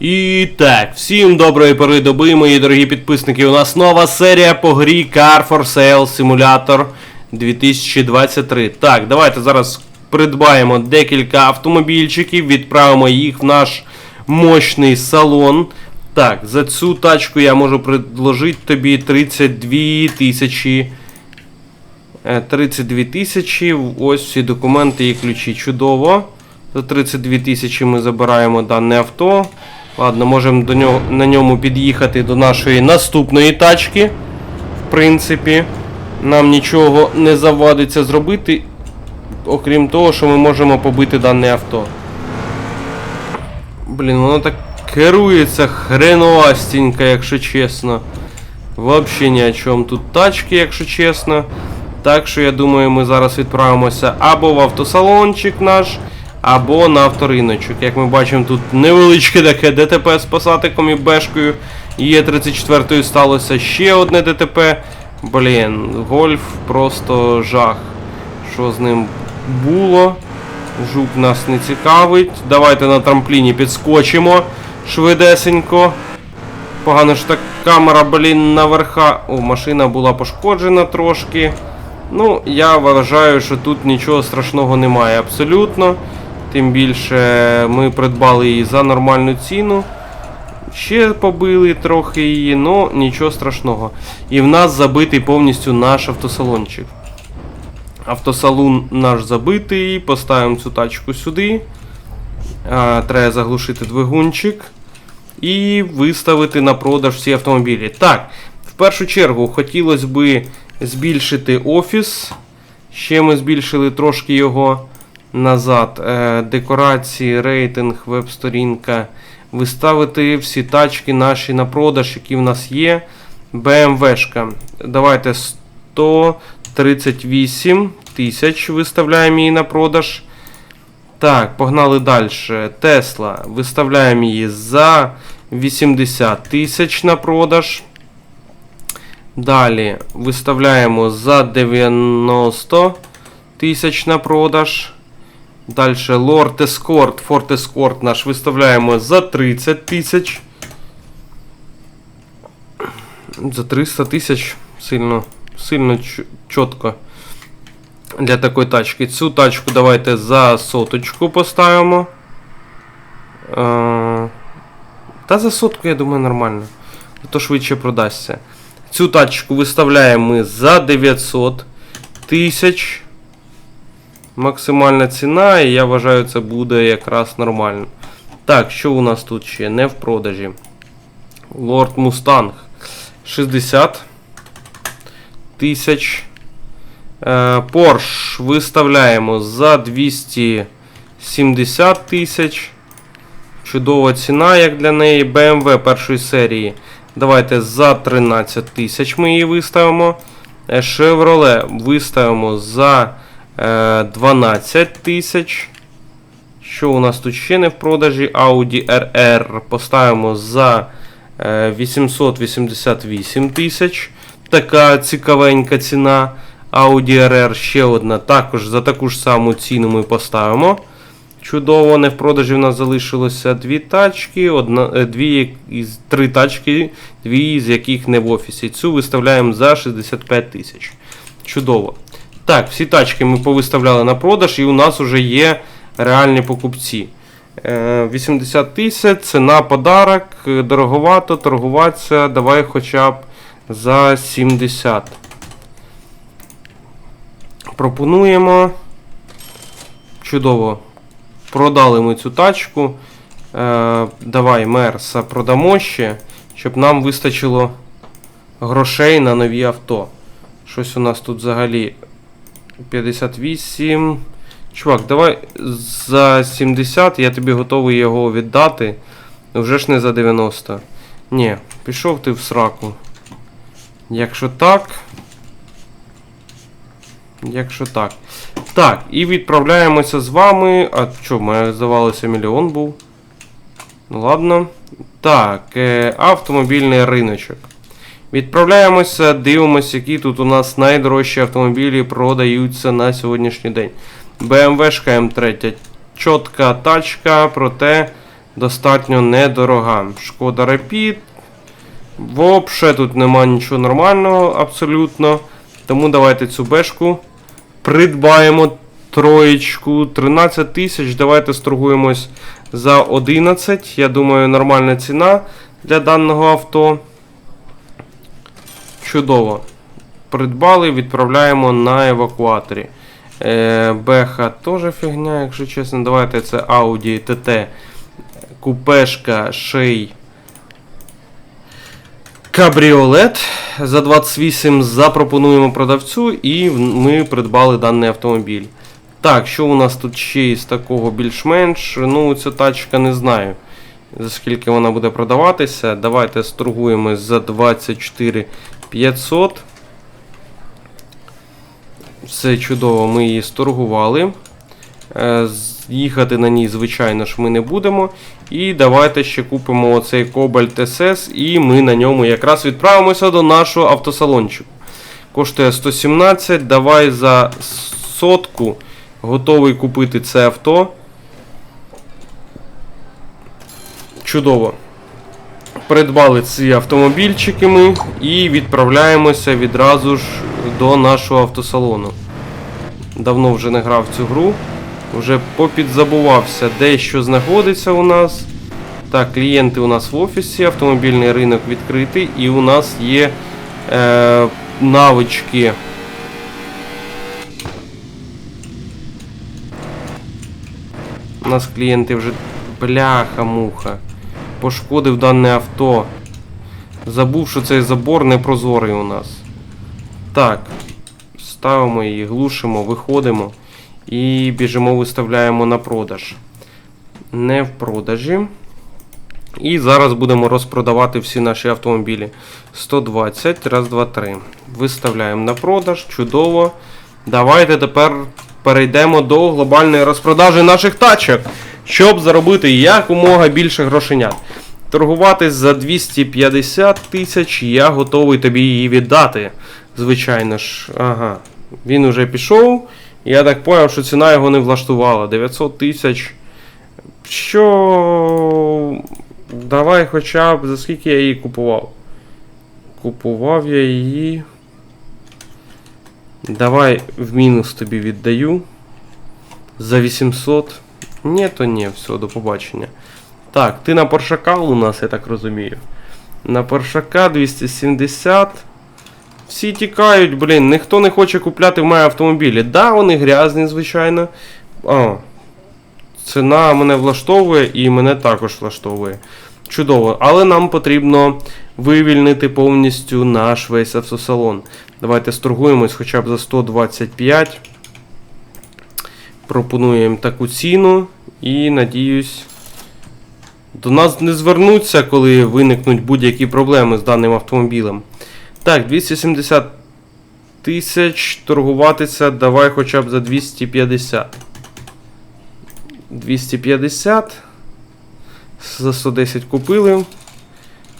І так, всім доброї пори доби, мої дорогі підписники. У нас нова серія по грі Car for Sale Simulator 2023. Так, давайте зараз придбаємо декілька автомобільчиків, відправимо їх в наш мощний салон. Так, за цю тачку я можу предложити тобі 32 тисячі. Е, 32 тисячі. Ось всі документи і ключі. Чудово. За 32 тисячі ми забираємо дане авто. Ладно, можемо до нього, на ньому під'їхати до нашої наступної тачки. В принципі, нам нічого не завадиться зробити, окрім того, що ми можемо побити дане авто. Блін, воно так керується хреновастенько, якщо чесно. Вообще ні о чому. Тут тачки, якщо чесно. Так що я думаю, ми зараз відправимося або в автосалончик наш, або на авториночок. Як ми бачимо, тут невеличке таке ДТП з пасатиком і бешкою. Є 34 сталося ще одне ДТП. Блін, гольф просто жах. Що з ним було? Жук нас не цікавить. Давайте на трампліні підскочимо швидесенько. Погано що так камера, блін, наверха. О, машина була пошкоджена трошки. Ну, я вважаю, що тут нічого страшного немає абсолютно. Тим більше ми придбали її за нормальну ціну. Ще побили трохи її, ну нічого страшного. І в нас забитий повністю наш автосалончик. Автосалон наш забитий, поставимо цю тачку сюди. Треба заглушити двигунчик і виставити на продаж всі автомобілі. Так, в першу чергу хотілося би збільшити офіс. Ще ми збільшили трошки його назад. Е, декорації, рейтинг, веб-сторінка. Виставити всі тачки наші на продаж, які в нас є. BMW-шка. Давайте 138 тисяч виставляємо її на продаж. Так, погнали далі. Тесла. Виставляємо її за 80 тисяч на продаж. Далі виставляємо за 90 тисяч на продаж. Далі Lord Escort, Ford Escort наш виставляємо за 30 тисяч. За 300 тисяч сильно, сильно чітко для такої тачки. Цю тачку давайте за соточку поставимо. Та за сотку, я думаю, нормально. То швидше продасться. Цю тачку виставляємо ми за 900 тисяч. Максимальна ціна, і я вважаю, це буде якраз нормально. Так, що у нас тут ще? Не в продажі. Lord Mustang 60 тисяч. Е, Porsche виставляємо за 270 тисяч. Чудова ціна, як для неї. BMW першої серії. Давайте за 13 тисяч ми її виставимо. Е, Chevrolet виставимо за е, 12 тисяч. Що у нас тут ще не в продажі? Audi RR поставимо за е, 888 тисяч. Така цікавенька ціна. Audi RR ще одна. Також за таку ж саму ціну ми поставимо. Чудово, не в продажі в нас залишилося дві тачки, одна, е, дві три тачки, дві з яких не в офісі. Цю виставляємо за 65 тисяч. Чудово. Так, всі тачки ми повиставляли на продаж, і у нас вже є реальні покупці. Е, 80 тисяч, ціна подарок, е, дороговато, торгуватися, давай хоча б за 70. Пропонуємо. Чудово. Продали ми цю тачку. Е, давай Мерса продамо ще, щоб нам вистачило грошей на нові авто. Щось у нас тут взагалі 58. Чувак, давай за 70 я тобі готовий його віддати. Вже ж не за 90. Ні, пішов ти в сраку. Якщо так. Якщо так. Так, і відправляємося з вами. А що, мене здавалося, мільйон був. Ну ладно. Так, е, автомобільний риночок. Відправляємося, дивимося, які тут у нас найдорожчі автомобілі продаються на сьогоднішній день. BMW М3. Чітка тачка, проте достатньо недорога. Шкода Rapid. Вообще тут нема нічого нормального абсолютно. Тому давайте цю бешку придбаємо троєчку. 13 тисяч. Давайте сторгуємось за 11. Я думаю, нормальна ціна для даного авто. Чудово. Придбали, відправляємо на евакуаторі. Е, Беха теж фігня, якщо чесно. Давайте це Audi TT. Купешка, шей. Кабріолет за 28 запропонуємо продавцю, і ми придбали даний автомобіль. Так, що у нас тут ще із такого більш-менш? Ну, ця тачка не знаю. За скільки вона буде продаватися. Давайте сторгуємо за 24 500. Все чудово, ми її сторгували. Е, Їхати на ній, звичайно ж, ми не будемо. І давайте ще купимо оцей Cobalt SS, і ми на ньому якраз відправимося до нашого автосалончику. Коштує 117. Давай за сотку готовий купити це авто. Чудово. Придбали ці автомобільчики ми і відправляємося відразу ж до нашого автосалону. Давно вже не грав цю гру. Вже попідзабувався, де що знаходиться у нас. Так, клієнти у нас в офісі, автомобільний ринок відкритий, і у нас є е, навички. У нас клієнти вже бляха-муха. Пошкодив дане авто. Забув, що цей забор непрозорий у нас. Так. Ставимо її, глушимо, виходимо і біжимо, виставляємо на продаж. Не в продажі. І зараз будемо розпродавати всі наші автомобілі. 120, раз, два, три. Виставляємо на продаж. Чудово. Давайте тепер перейдемо до глобальної розпродажі наших тачок, щоб заробити якомога більше грошенят. Торгуватись за 250 тисяч, я готовий тобі її віддати. Звичайно ж, ага. Він уже пішов. Я так поняв, що ціна його не влаштувала. 900 тисяч. Що. Давай хоча б за скільки я її купував. Купував я її. Давай в мінус тобі віддаю. За 800. Ні, то ні, все, до побачення. Так, ти на Поршака у нас, я так розумію. На Поршака 270. Всі тікають, блін, ніхто не хоче купляти в мене автомобілі. Да, вони грязні, звичайно. А, ціна мене влаштовує і мене також влаштовує. Чудово, але нам потрібно вивільнити повністю наш весь автосалон. Давайте сторгуємось хоча б за 125. Пропонуємо таку ціну і надіюсь. До нас не звернуться, коли виникнуть будь-які проблеми з даним автомобілем. Так, 270 тисяч торгуватися. Давай хоча б за 250. 250. За 110 купили.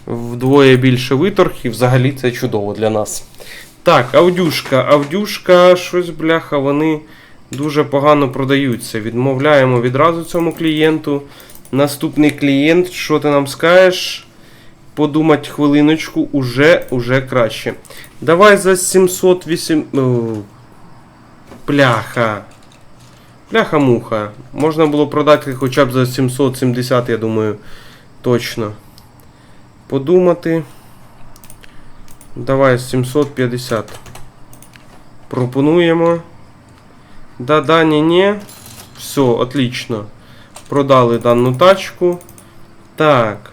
Вдвоє більше виторг, і взагалі це чудово для нас. Так, аудюшка. Аудюшка, щось, бляха, вони дуже погано продаються. Відмовляємо відразу цьому клієнту. Наступний клієнт, що ти нам скажеш? Подумать хвилиночку, уже, уже краще. Давай за 708. О, Пляха. Пляха-муха. Можна було продати хоча б за 770, я думаю, точно. Подумати. Давай 750. Пропонуємо. Да-да, ні-ні. Все, отлично. Продали дану тачку. Так.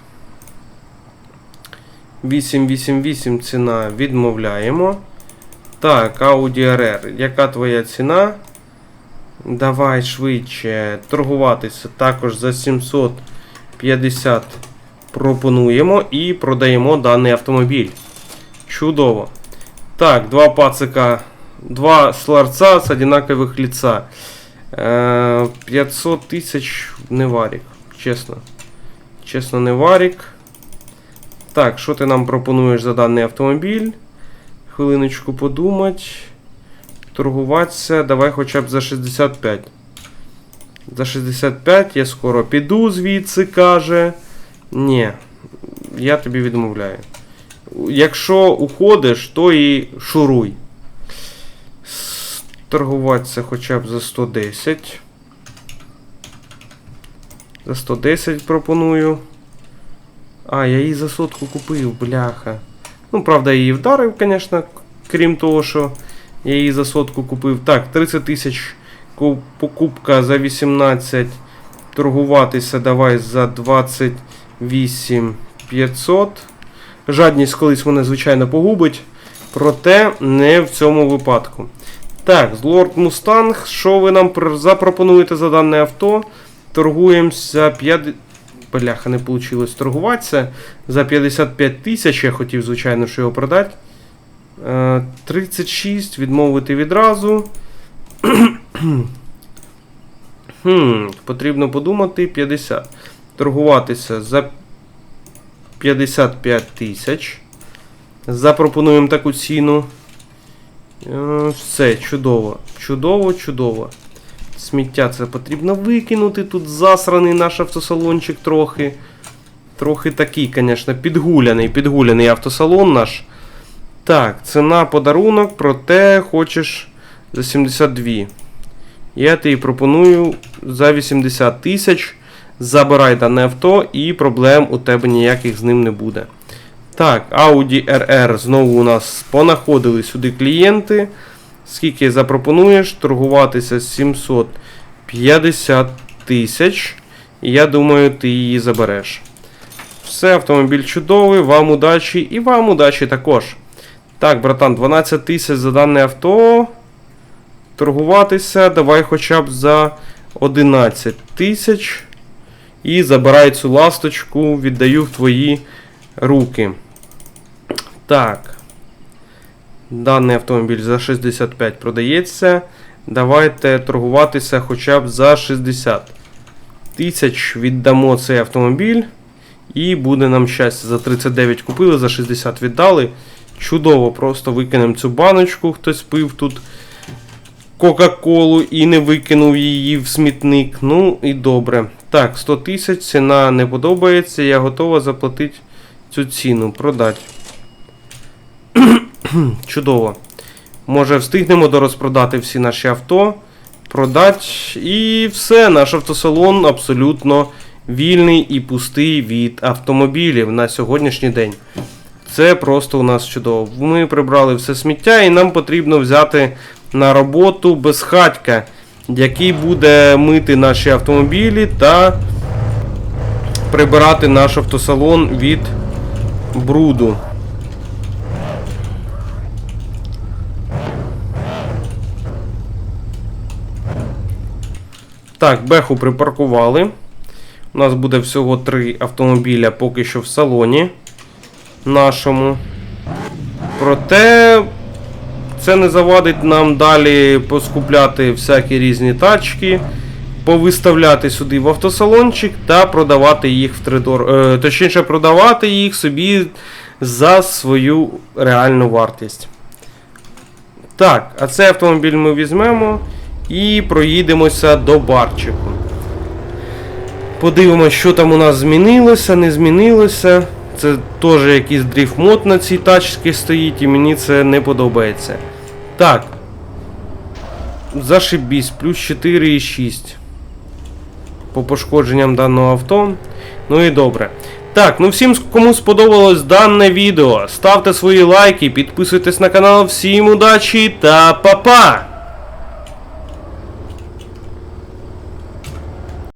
888 ціна відмовляємо. Так, Audi RR. Яка твоя ціна? Давай швидше торгуватися також за 750 пропонуємо і продаємо даний автомобіль. Чудово. Так, два пацика, два сларца з одинакових лица. Е, 500 тисяч не варік. Чесно. Чесно, не варік. Так, що ти нам пропонуєш за даний автомобіль? Хвилиночку подумать. Торгуватися. Давай хоча б за 65. За 65 я скоро піду звідси, каже. Ні, я тобі відмовляю. Якщо уходиш, то і шуруй. Торгуватися хоча б за 110. За 110 пропоную. А, я її за сотку купив, бляха. Ну, правда, я її вдарив, звісно, крім того, що я її за сотку купив. Так, 30 тисяч ку- покупка за 18. Торгуватися давай за 28 500. Жадність колись мене, звичайно, погубить. Проте не в цьому випадку. Так, Lord Mustang, що ви нам запропонуєте за дане авто? Торгуємося за 5. Бляха, не вийшло торгуватися. За 55 тисяч я хотів, звичайно, що його продати. Е, 36, відмовити відразу. хм, потрібно подумати 50. Торгуватися за 55 тисяч. Запропонуємо таку ціну. Е, Все, чудово. Чудово, чудово. Сміття це потрібно викинути. Тут засраний наш автосалончик трохи. Трохи такий, звісно, підгуляний, підгуляний автосалон наш. Так, ціна подарунок, проте хочеш за 72. Я тобі пропоную за 80 тисяч. Забирай дане авто і проблем у тебе ніяких з ним не буде. Так, Audi RR знову у нас понаходили сюди клієнти. Скільки запропонуєш? Торгуватися 750 тисяч. І я думаю, ти її забереш. Все, автомобіль чудовий, вам удачі і вам удачі також. Так, братан, 12 тисяч за дане авто. Торгуватися, давай хоча б за 11 тисяч. І забирай цю ласточку, віддаю в твої руки. Так. Даний автомобіль за 65 продається. Давайте торгуватися хоча б за 60 тисяч. Віддамо цей автомобіль. І буде нам щастя. За 39 купили, за 60 віддали. Чудово, просто викинемо цю баночку. Хтось пив тут Кока-Колу і не викинув її в смітник. Ну і добре. Так, 100 тисяч, ціна не подобається. Я готова заплатити цю ціну. Продать. Чудово. Може встигнемо дорозпродати всі наші авто. Продать. І все, наш автосалон абсолютно вільний і пустий від автомобілів на сьогоднішній день. Це просто у нас чудово. Ми прибрали все сміття, і нам потрібно взяти на роботу безхатька, який буде мити наші автомобілі та прибирати наш автосалон від бруду. Так, беху припаркували. У нас буде всього три автомобіля поки що в салоні нашому. Проте це не завадить нам далі поскупляти всякі різні тачки, повиставляти сюди в автосалончик та продавати їх в. Е, точніше, продавати їх собі за свою реальну вартість. Так, а цей автомобіль ми візьмемо і проїдемося до барчику. Подивимося, що там у нас змінилося, не змінилося. Це теж якийсь дріфт мод на цій тачці стоїть, і мені це не подобається. Так. Зашибісь, плюс 4,6 по пошкодженням даного авто. Ну і добре. Так, ну всім, кому сподобалось дане відео, ставте свої лайки, підписуйтесь на канал. Всім удачі та па-па!